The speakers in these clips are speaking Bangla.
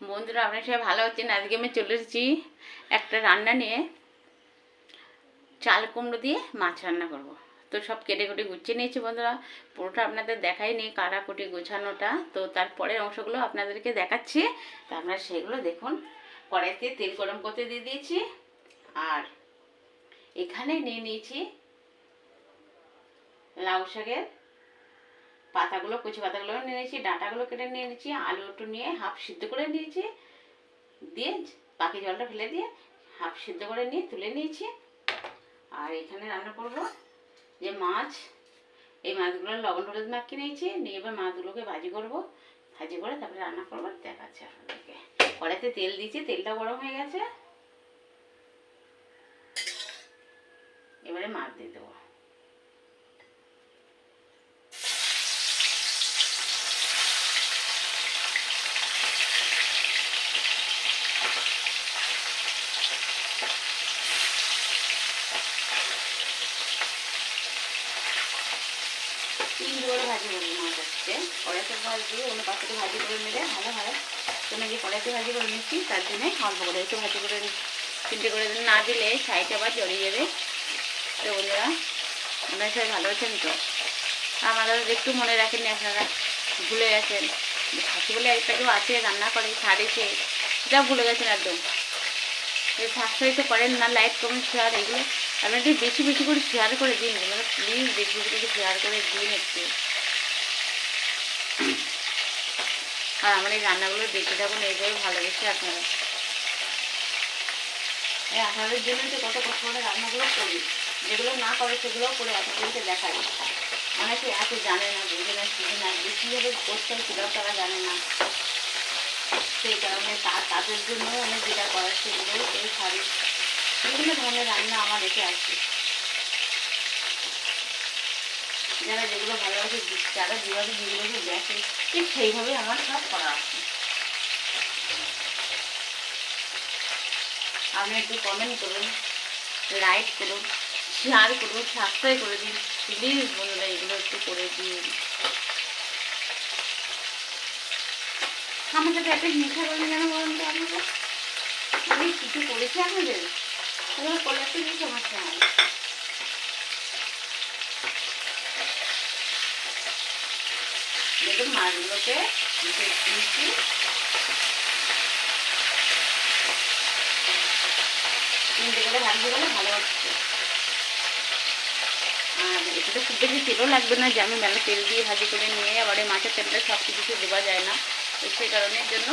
বন্ধুরা, আপনার সবাই ভালো হচ্ছেন আজকে আমি চলে এসেছি একটা রান্না নিয়ে। চাল কুমড়ো দিয়ে মাছ রান্না করব। তো সব কেটে কুটে গুছিয়ে নিয়েছি বন্ধুরা। পুরোটা আপনাদের দেখাই দেখাইনি কাটাকুটি গোছানোটা। তো তারপরের অংশগুলো আপনাদেরকে দেখাচ্ছি। তো আপনারা সেগুলো দেখুন। কড়াইতে তেল গরম করতে দিয়ে দিয়েছি। আর এখানে নিয়ে নিয়েছি লাউ শাকের পাতাগুলো, কুচি পাতাগুলো নিয়ে নিয়েছি, ডাঁটাগুলো কেটে নিয়ে নিয়েছি, আলু একটু নিয়ে হাফ সিদ্ধ করে নিয়েছি, দিয়ে বাকি জলটা ফেলে দিয়ে হাফ সিদ্ধ করে নিয়ে তুলে নিয়েছি। আর এখানে রান্না করব যে মাছ, এই মাছগুলো লবণ হলুদ মাখিয়ে নিয়েছি, নিয়ে এবার মাছগুলোকে ভাজি করব। ভাজি করে তারপরে রান্না করব, দেখাচ্ছি আপনাদেরকে। কড়াইতে তেল দিয়েছি, তেলটা গরম হয়ে গেছে। এবারে মাছ দিয়ে দেবো। করে ভাজি করব মাছ আজকে। কড়াইতে ভাজি অন্য পাত্রে ভাজি করে নিলে ভালো হয়। তো নাকি কড়াইতে ভাজি করে নিচ্ছি, তার জন্যে অল্প করে একটু ভাজি করে তিনটে করে না দিলে সাইডে আবার জড়িয়ে যাবে। তো বন্ধুরা, আপনারা সবাই ভালো আছেন তো? আমাদের একটু মনে রাখেননি আপনারা ভুলে গেছেন। যে শাশু বলে একটা কেউ আছে, রান্না করে, ছাড়েছে। সেটা ভুলে গেছেন একদম। সাবস্ক্রাইব তো করেন না লাইক কমেন্ট শেয়ার এগুলো একটু বেশি বেশি করে শেয়ার করে দিন। এগুলো প্লিজ বেশি বেশি করে শেয়ার করে দিন একটু। আর আমার এই রান্নাগুলো দেখে থাকুন এইভাবে ভালোবেসে আপনারা। আপনাদের জন্য তো কত কষ্ট করে রান্নাগুলো করি, যেগুলো না করে সেগুলো করে আপনাদেরকে দেখাই। অনেকে এত জানে না, বুঝে না, শিখে না, যে কীভাবে করতে হয় সেটাও তারা জানে না। সেই কারণে তাদের জন্য আমি যেটা করার সেগুলো এই শাড়ি, বিভিন্ন ধরনের রান্না আমার রেখে আছে যারা যেগুলো ভালোবাসে, যারা যেভাবে যেগুলোকে দেখে, ঠিক সেইভাবে আমার সব করা আছে। আপনি একটু কমেন্ট করুন লাইক করুন শেয়ার করুন সাবস্ক্রাইব করে দিন প্লিজ বন্ধুরা, এগুলো একটু করে দিন। সাথে একটা হিংসা কেন বলুন তো আপনারা? আমি কিছু করেছি আপনাদের? এগুলো করলে তো কি সমস্যা দেখুন, মাছগুলোকে ভালো হচ্ছে। আর খুব বেশি তেলও লাগবে না যে আমি মেলা তেল দিয়ে ভাজি করে নিয়ে আবার মাছের তেলটা সব কিছুতে দেওয়া যায় না। তো কারণের জন্য।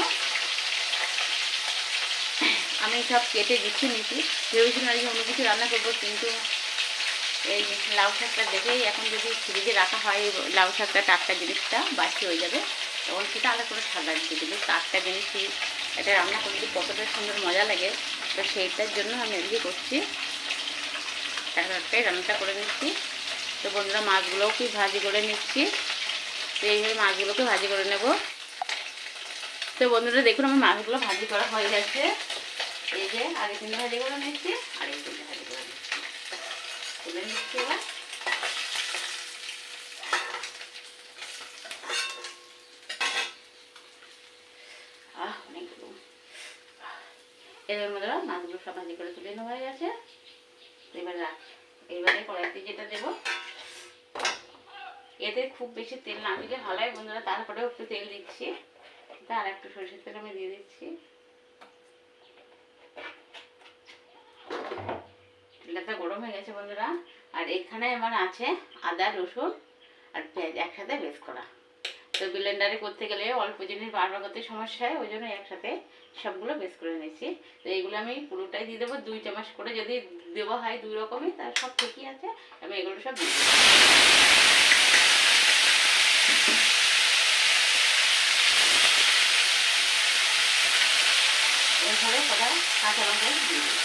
আমি সব কেটে দিচ্ছি নিচ্ছি ভেবেছিলাম আজকে অন্য কিছু রান্না করব, কিন্তু এই লাউ শাকটা দেখেই এখন যদি ফ্রিজে রাখা হয়, লাউ শাকটা, টাটকা জিনিসটা বাসি হয়ে যাবে, তখন সেটা আলাদা করে স্বাদ লাগবে কিন্তু টাটকা জিনিসই এটা রান্না করতে কতটা সুন্দর মজা লাগে, তো সেইটার জন্য আমি এদিকে করছি। টাটকাই রান্নাটা করে নিচ্ছি। তো বন্ধুরা, মাছগুলোও কি ভাজি করে নিচ্ছি? তো এইভাবে মাছগুলোকে ভাজি করে নেব। তো বন্ধুরা দেখুন আমার মাছগুলো ভাজি করা হয়ে গেছে। এই যে আগে তিনটে ভাজি করে নিচ্ছি আর এই তিনটে ভাজি করে নিচ্ছি। তুলে নিচ্ছি এবার। এবার মধ্যে মাছগুলো সব ভাজি করে তুলে নেওয়া হয়ে গেছে। এবার রাখ এবারে কড়াইতে যেটা দেবো, এতে খুব বেশি তেল না দিলে ভালো হয়। বন্ধুরা তারপরেও একটু তেল দিচ্ছি। তার একটু সরষের তেল আমি দিয়ে দিচ্ছি। তেলটা গরম হয়ে গেছে বন্ধুরা। আর এখানে আমার আছে আদা, রসুন আর পেঁয়াজ একসাথে বেশ করা। তো ব্লেন্ডারে করতে গেলে অল্প জিনিস বারবার করতে সমস্যা হয়, ওই জন্য একসাথে সবগুলো বেশ করে নিয়েছি। তো এইগুলো আমি পুরোটাই দিয়ে দেবো, দুই চামচ করে যদি দেওয়া হয় দুই রকমই, তার সব ঠিকই আছে, আমি এগুলো সব দিয়ে দেবো এরপরে কটা কাঁচা লঙ্কা দিয়ে দিই।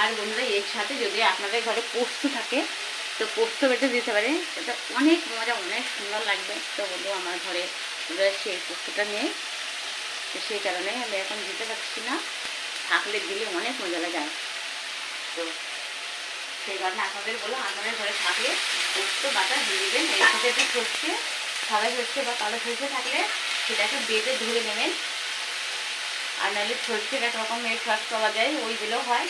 আর বন্ধুরা এর সাথে যদি আপনাদের ঘরে পোস্ত থাকে তো পোস্ত বেটে দিতে পারে। এটা অনেক মজা, অনেক সুন্দর লাগবে। তো বলল আমার ঘরে এই পোস্তটা নেই তো সেই কারণে আমি এখন দিতে পারছি না। থাকলে দিলে অনেক মজা লাগে। তো সেই কারণে আপনাদের বলো আপনাদের ঘরে থাকলে পোস্ত বাটা দিয়ে দেবেন। এর সাথে একটু সর্ষে, সাদা সর্ষে বা কালো সর্ষে থাকলে সেটাকে বেটে ধরে নেবেন। আর নাহলে সর্ষের এক রকমের সস পাওয়া যায়, ওই দিলেও হয়।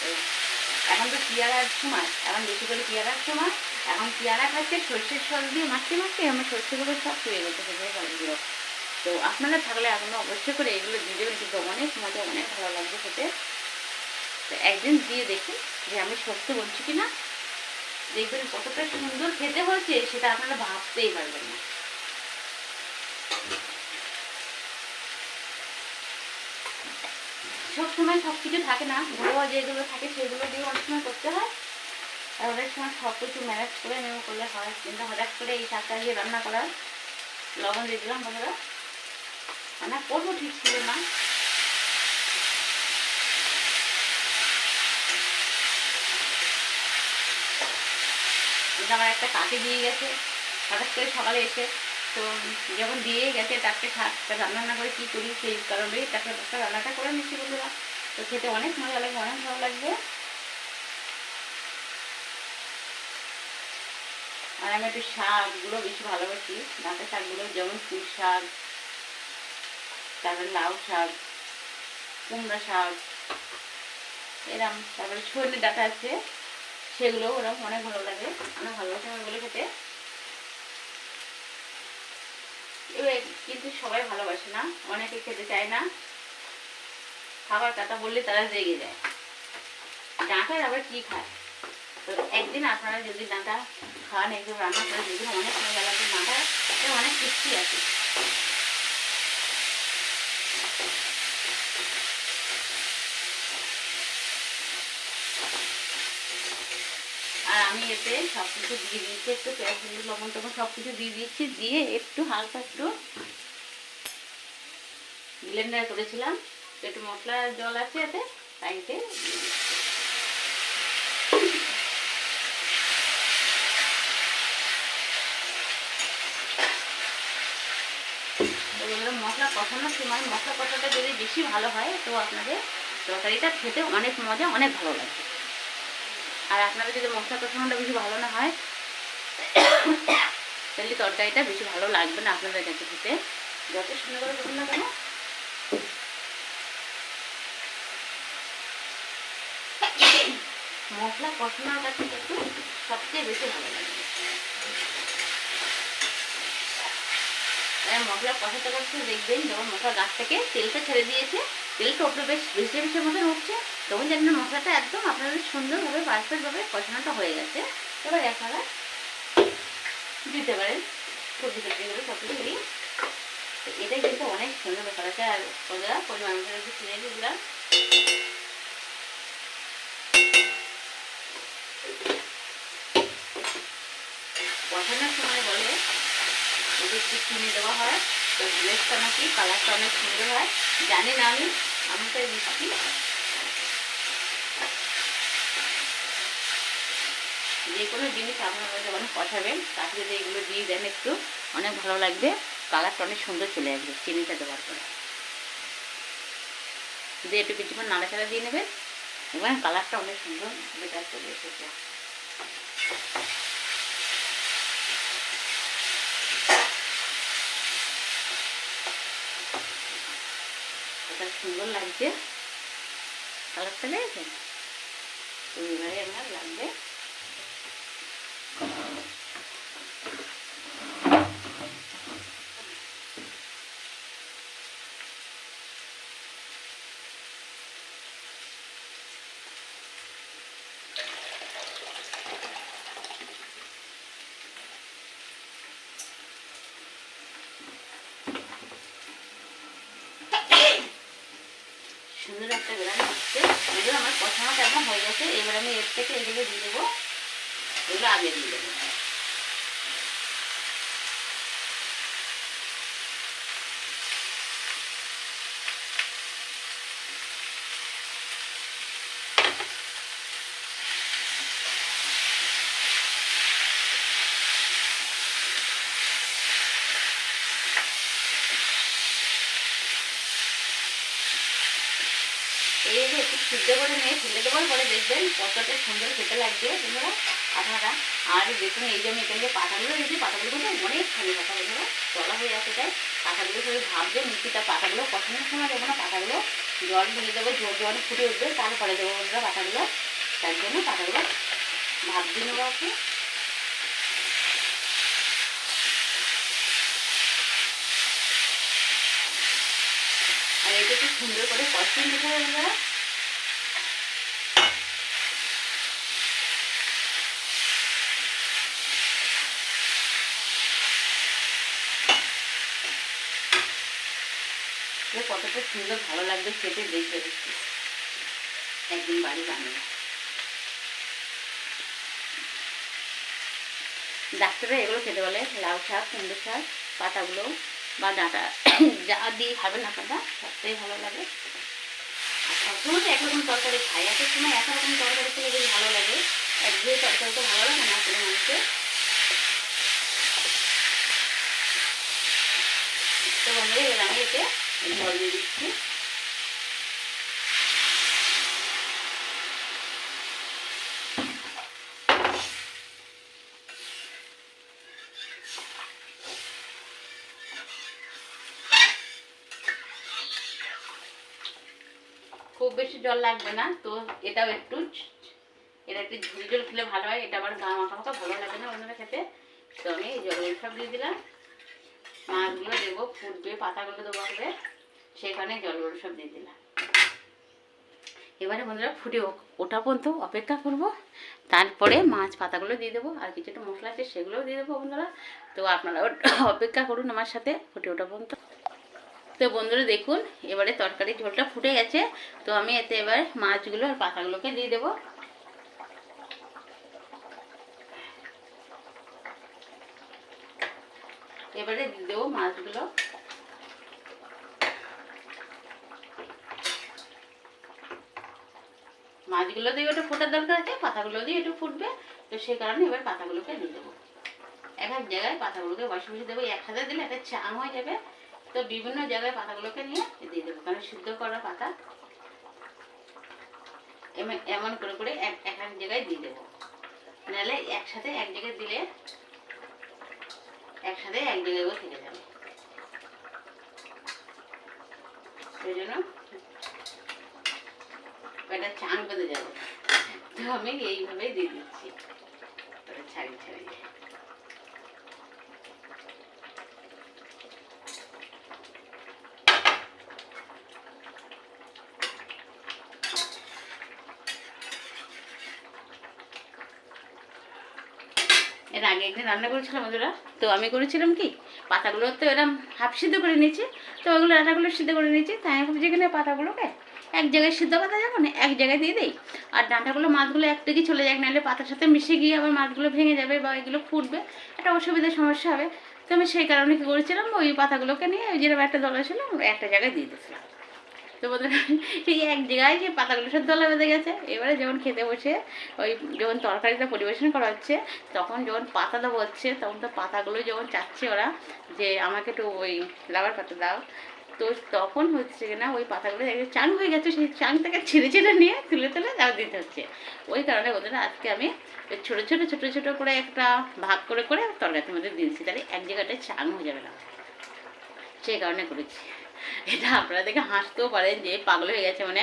তো এখন তো পেয়ারার সময়, এখন বেশি করে পেয়ারার সময়, এখন পেয়ারা খাচ্ছে সর্ষের সস দিয়ে মাখতে মাখতে আমার সর্ষেগুলো সব হয়ে গেছে সেগুলো সবগুলো তো আপনারা থাকলে এখনও অবশ্যই করে এগুলো দিয়ে দেবেন কিন্তু অনেক মজা, অনেক ভালো লাগবে খেতে। তো একদিন দিয়ে দেখুন যে আমি সত্য বলছি কি না দেখবেন কতটা সুন্দর খেতে হয়েছে, সেটা আপনারা ভাবতেই পারবেন না। সব সময় সব কিছু থাকে না, ঘরোয়া যেগুলো থাকে সেগুলো দিয়ে অনেক সময় করতে হয়। আর অনেক সময় সব কিছু ম্যানেজ করে নেওয়া করলে হয়। কিন্তু হঠাৎ করে এই শাকটা দিয়ে রান্না করার লবণ দিয়ে দিলাম বন্ধুরা। রান্না করব ঠিক ছিল না। আমার একটা কাকে দিয়ে গেছে। হঠাৎ করে সকালে এসে তো যখন দিয়ে গেছে তাকে শাকটা রান্না করে কী করি সেই কারণেই তাকে রান্নাটা করে নিচ্ছি বন্ধুরা। তো খেতে অনেক মজা লাগবে অনেক ভালো লাগবে। আর আমি একটু শাকগুলো বেশি ভালোবাসি ডাঁটা শাকগুলো যেমন পুঁই শাক, তারপরে লাউ শাক, কুমড়া শাক, এরম, তারপরে সর্ষে ডাঁটা আছে সেগুলো ওরকম অনেক ভালো লাগে, অনেক ভালোবাসি ওগুলো খেতে এবার কিন্তু সবাই ভালোবাসে না, অনেকে খেতে চায় না। খাবার কথা বললে তারা জেগে যায়। ডাঁটার আবার কি খায়? তো একদিন আপনারা যদি ডাঁটা খান, একদম রান্না করে দেখুন অনেক সময় লাগবে ডাঁটা অনেক তৃপ্তি আছে। আর আমি এতে সব কিছু দিয়ে দিয়েছি, একটু পেঁয়াজ লবণ, টবণ সব কিছু দিয়ে দিয়েছি, দিয়ে একটু হালকা একটু ব্লেন্ডার করেছিলাম। একটু মশলা জল আছে এতে তাইতে মশলা কষানোর সময় মশলা কষাটা যদি বেশি ভালো হয়, তো আপনাদের তরকারিটা খেতে অনেক মজা, অনেক ভালো লাগে আর আপনাদের যদি মশলা কষানোটা বেশি ভালো না হয়, তাহলে তরকারিটা বেশি ভালো লাগবে না আপনাদের কাছে খেতে। যত সুন্দর করে দেখুন না কেন। মশলা কষানোর কাছে কিন্তু সবচেয়ে বেশি ভালো মশলা কষাতে কষাতে দেখবেন যখন মশলা গাছ থেকে তেলটা ছেড়ে দিয়েছে, তেলটা ওপরে বেশ বেশি বেশি মতন উঠছে, তখন জানেন মশলাটা একদম আপনাদের সুন্দরভাবে, পারফেক্টভাবে কষানোটা হয়ে গেছে। এবার আপনারা দিতে পারেন, সবজি সবজিগুলো সব কিছু দিই এটাই কিন্তু অনেক সুন্দর ব্যাপার আছে। আর ওরা পরিমাণ মতো একটু কিনে দিলাম। কষানোর সময় যদি চিনি দেওয়া হয়। তো ড্রেসটা নাকি, কালারটা অনেক সুন্দর হয়। জানি না আমি আমি তাই দিচ্ছি। যে কোনো জিনিস আপনারা যখন কষাবেন তাকে যদি এগুলো দিয়ে দেন একটু, অনেক ভালো লাগবে। কালারটা অনেক সুন্দর চলে আসবে, চিনিটা দেওয়ার পরে। দিয়ে একটু কিছুক্ষণ নাড়াচাড়া দিয়ে নেবেন এবং কালারটা অনেক সুন্দর বেটার চলে এসেছে। এটা সুন্দর লাগছে কালারটা দেখেছেন এবারে আমার লাগবে সুন্দর একটা বেড়ান হচ্ছে এগুলো আমার কষানোটা একদম হয়ে গেছে এবার আমি এর থেকে এগুলো দিয়ে দেবো। এগুলো আগে দিয়ে দেবো। সিদ্ধ করে নিয়ে ফেলে দেওয়ার পরে দেখবেন কতটা সুন্দর খেতে লাগবে তোমরা আপনারা। আর দেখুন, এই যে আমি এখানে পাতাগুলো দিয়েছি পাতাগুলো কিন্তু অনেকখানি পাতা বন্ধুরা তলা হয়ে যাচ্ছে তাই। পাতাগুলো সবাই ভাববে, মিষ্টিটা পাতাগুলো কষানোর সময় দেবো না, পাতাগুলো জল দিয়ে দেবো, জল জল ফুটে উঠবে, তারপরে দেবো বন্ধুরা পাতাগুলো। তার জন্য পাতাগুলো ভাব দিয়ে নেব আছে আর এটা খুব সুন্দর করে কষিয়ে নিতে হবে কতটা সুন্দর ভালো লাগবে খেতে, দেখবে একদিন বাড়ি বানিয়ে ডাক্তাররা এগুলো খেতে বলে, লাউ শাক, কুমড়ো শাক, পাতাগুলো বা ডাঁটা, যা দিয়ে খাবে খাবেন আপনারা, সবটাই ভালো লাগে। সবসময় তো একরকম তরকারি খাই। এত সময় এক রকম তরকারি থেকে যদি ভালো লাগে। একঘেয়ে তরকারি তো ভালো লাগে না কোনো মানুষের। তো বন্ধুরা, এবার আমি এতে জল দিয়ে দিচ্ছি খুব বেশি জল লাগবে না, তো এটাও একটু এটা একটু ঝুল ঝুল খেলে ভালো হয়, এটা আবার গা মাখা মাখা ভালো লাগে না অন্যরা খেতে। তো আমি এই জল সব দিয়ে দিলাম। মাছগুলো দেবো, ফুটবে, পাতাগুলো দেবো হবে সেখানে জলগুলো সব দিয়ে দিলাম। এবারে বন্ধুরা ফুটে ও- ওঠা পর্যন্ত অপেক্ষা করব। তারপরে মাছ পাতাগুলো দিয়ে দেবো, আর কিছুটা মশলা আছে সেগুলোও দিয়ে দেবো বন্ধুরা। তো আপনারা অপেক্ষা করুন আমার সাথে ফুটে ওঠা পর্যন্ত। তো বন্ধুরা দেখুন, এবারে তরকারি ঝোলটা ফুটে গেছে। তো আমি এতে এবার মাছগুলো আর পাতাগুলোকে দিয়ে দেবো। এবারে দিয়ে দেবো মাছগুলো। মাছগুলো দিয়ে একটু ফোটার দরকার আছে, পাতাগুলো দিয়ে একটু ফুটবে। তো সেই কারণে এবার পাতাগুলোকে দিয়ে দেবো। এক এক জায়গায় পাতাগুলোকে বসে বসে দেবো। একসাথে দিলে একটা চাং হয়ে যাবে। তো বিভিন্ন জায়গায় পাতাগুলোকে নিয়ে দিয়ে দেবো। কারণ সিদ্ধ করা পাতা এমন- করে করে এক এক এক জায়গায় দিয়ে দেবো। নাহলে একসাথে এক জায়গায় দিলে একসাথে এক জায়গায় থেকে যাবে। সেই জন্য চান বেঁধে যাবে। তো আমি এইভাবেই দিয়ে দিচ্ছি। ছাড়িয়ে এর আগে একদিন রান্না করেছিলাম ওরা তো আমি করেছিলাম কি? পাতাগুলো তো এরম হাফ সিদ্ধ করে নিয়েছি, তো ওগুলো রান্নাগুলো সিদ্ধ করে নিয়েছি, তাই কিনা পাতাগুলোকে এক জায়গায় সিদ্ধ পাতা যাব না, এক জায়গায় দিয়ে দিই। আর ডাঁটাগুলো, মাছগুলো এক দিকে চলে যাক, নাহলে পাতার সাথে মিশে গিয়ে আবার মাছগুলো ভেঙে যাবে বা এগুলো ফুটবে। একটা অসুবিধার সমস্যা হবে। তো আমি সেই কারণে কী করেছিলাম, ওই পাতাগুলোকে নিয়ে ওই যেরকম একটা দলা ছিল, একটা জায়গায় দিয়ে দিয়েছিলাম। তো বন্ধুরা সেই এক জায়গায় যে পাতাগুলো সব দলা বেঁধে গেছে, এবারে যখন খেতে বসে, ওই যখন তরকারিটা পরিবেশন করা হচ্ছে, তখন যখন পাতা দেবো হচ্ছে, তখন তো পাতাগুলো যখন চাচ্ছে ওরা, যে আমাকে একটু ওই লাবার পাতা দাও। তো তখন হচ্ছে কিনা ওই পাতাগুলো একটু চাং হয়ে গেছে, সেই চাং থেকে ছিঁড়ে ছিঁড়ে নিয়ে তুলে তুলে দাও দিতে হচ্ছে। ওই কারণে ওদের আজকে আমি ছোটো ছোটো ছোটো ছোটো করে একটা ভাগ করে করে তরকারির মধ্যে দিয়েছি তাহলে এক জায়গাটায় চাং হয়ে যাবে না। সেই কারণে করেছি। এটা আপনারা দেখে হাসতেও পারেন যে পাগল হয়ে গেছে মানে।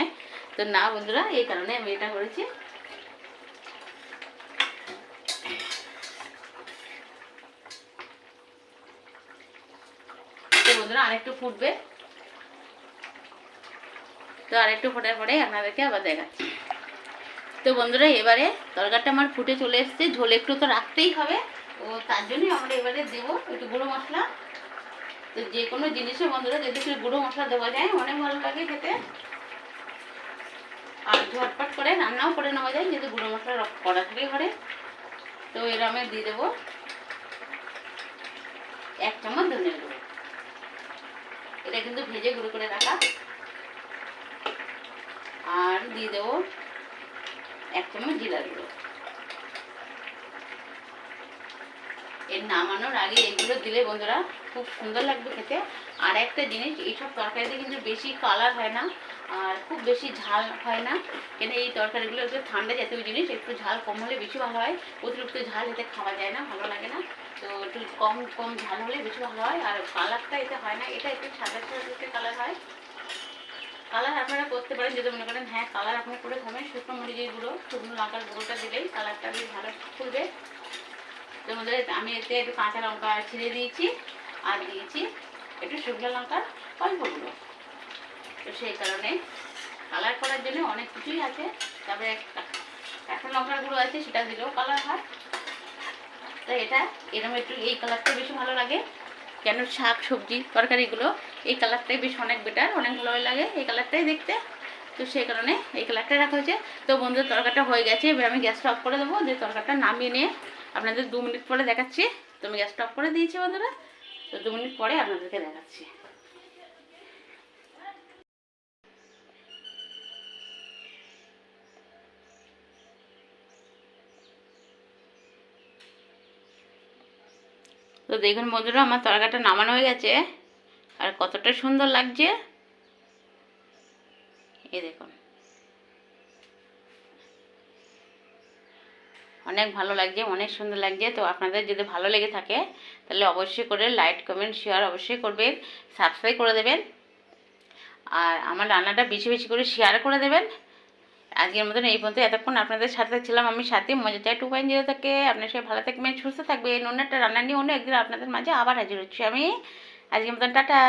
তো না বন্ধুরা, এই কারণে আমি এটা করেছি। বন্ধুরা, আরেকটু ফুটবে। তো আরেকটু ফোটার পরে আপনাদেরকে আবার দেখাচ্ছি। তো বন্ধুরা, এবারে তরকারিটা আমার ফুটে চলে এসছে। ঝোল একটু তো রাখতেই হবে। ও তার জন্যই আমরা এবারে দেবো একটু গুঁড়ো মশলা। তো যে কোনো জিনিসে বন্ধুরা যদি একটু গুঁড়ো মশলা দেওয়া যায়, অনেক ভালো লাগে খেতে। আর ঝটপট করে রান্নাও করে নেওয়া যায় যদি গুঁড়ো মশলা করা থাকে ঘরে। তো এর আমি দিয়ে দেবো এক চামচ ধনে গুঁড়ো। এটা কিন্তু ভেজে গুঁড়ো করে রাখা। আর দিয়ে দেবো এক চামচ জিরা গুঁড়ো। এর নামানোর আগে এগুলো দিলে বন্ধুরা খুব সুন্দর লাগবে খেতে। আর একটা জিনিস, এইসব তরকারিতে কিন্তু বেশি কালার হয় না আর খুব বেশি ঝাল হয় না। কেন এই তরকারিগুলো একটু ঠান্ডা জাতীয় জিনিস, একটু ঝাল কম হলে বেশি ভালো হয়। অতিরিক্ত ঝাল এতে খাওয়া যায় না, ভালো লাগে না। তো একটু কম কম ঝাল হলে বেশি ভালো হয়। আর কালারটা এতে হয় না, এটা একটু সাদা সাদা কালার হয়। কালার আপনারা করতে পারেন, যদি মনে করেন হ্যাঁ কালার আপনি করে খাবেন, শুকনো মরিচের গুঁড়ো, শুকনো লঙ্কার গুঁড়োটা দিলেই কালারটা বেশ ভালো খুলবে তো মধ্যে আমি এতে একটু কাঁচা লঙ্কা ছিঁড়ে দিয়েছি, আর দিয়েছি একটু শুকনো লঙ্কার অল্প গুঁড়ো। তো সেই কারণে কালার করার জন্য অনেক কিছুই আছে। তারপরে একটা কাঁচা লঙ্কার গুঁড়ো আছে, সেটা দিলেও কালার হয়। তো এটা এরকম একটু এই কালারটা বেশি ভালো লাগে। কেন শাক, সবজি তরকারিগুলো এই কালারটাই বেশ অনেক বেটার অনেক ভালো লাগে এই কালারটাই দেখতে। তো সেই কারণে এই কালারটা রাখা হয়েছে। তো বন্ধুদের তরকারিটা হয়ে গেছে, এবার আমি গ্যাসটা অফ করে দেবো যে তরকারিটা নামিয়ে নিয়ে আপনাদের দু মিনিট পরে দেখাচ্ছি। তো আমি গ্যাসটা অফ করে দিয়েছি বন্ধুরা, তো দু মিনিট পরে আপনাদেরকে দেখাচ্ছি। তো দেখুন বন্ধুরা, আমার তরকারিটা নামানো হয়ে গেছে। আর কতটা সুন্দর লাগছে। এ দেখুন। অনেক ভালো লাগছে, অনেক সুন্দর লাগছে। তো আপনাদের যদি ভালো লেগে থাকে, তাহলে অবশ্যই করে লাইক, কমেন্ট, শেয়ার অবশ্যই করবেন, সাবস্ক্রাইব করে দেবেন। আর আমার রান্নাটা বেশি বেশি করে শেয়ার করে দেবেন। আজকের মতন এই পর্যন্ত। এতক্ষণ আপনাদের সাথে ছিলাম আমি সাথে। মজা চাই টু পয়েন্ট জিরো থেকে। আপনার সবাই ভালো থাকবেন, সুস্থ থাকবেন। অন্য একটা রান্না নিয়ে অন্য একদিন আপনাদের মাঝে আবার হাজির হচ্ছি আমি। আজকের মতন, টাটা।